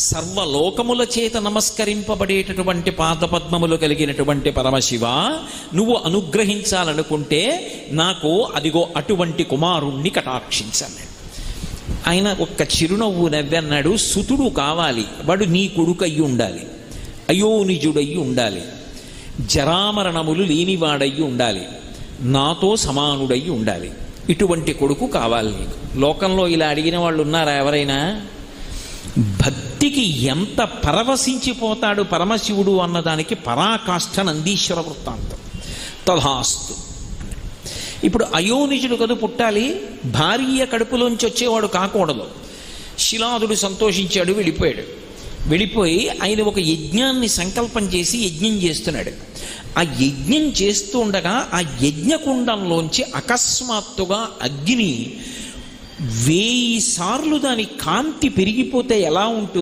సర్వలోకముల చేత నమస్కరింపబడేటటువంటి పాదపద్మములు కలిగినటువంటి పరమశివ నువ్వు అనుగ్రహించాలనుకుంటే నాకు అదిగో అటువంటి కుమారుణ్ణి కటాక్షించాను ఆయన ఒక్క చిరునవ్వు నవ్వన్నాడు సుతుడు కావాలి వాడు నీ కొడుకయ్యి ఉండాలి అయోనిజుడయ్యి ఉండాలి జరామరణములు లేనివాడయ్యి ఉండాలి నాతో సమానుడయ్యి ఉండాలి ఇటువంటి కొడుకు కావాలి నీకు. లోకంలో ఇలా అడిగిన వాళ్ళు ఉన్నారా ఎవరైనా? భక్తికి ఎంత పరవశించిపోతాడు పరమశివుడు అన్నదానికి పరాకాష్ఠ నందీశ్వర వృత్తాంతం. తథాస్తు. ఇప్పుడు అయోనిజుడు కదు పుట్టాలి భార్య కడుపులోంచి వచ్చేవాడు కాకూడదు. శిలాదుడు సంతోషించాడు వెళ్ళిపోయాడు. వెళ్ళిపోయి ఆయన ఒక యజ్ఞాన్ని సంకల్పం చేసి యజ్ఞం చేస్తున్నాడు. ఆ యజ్ఞం చేస్తూ ఉండగా ఆ యజ్ఞకుండంలోంచి అకస్మాత్తుగా అగ్ని వేయి సార్లు దాని కాంతి పెరిగిపోతే ఎలా ఉంటుంది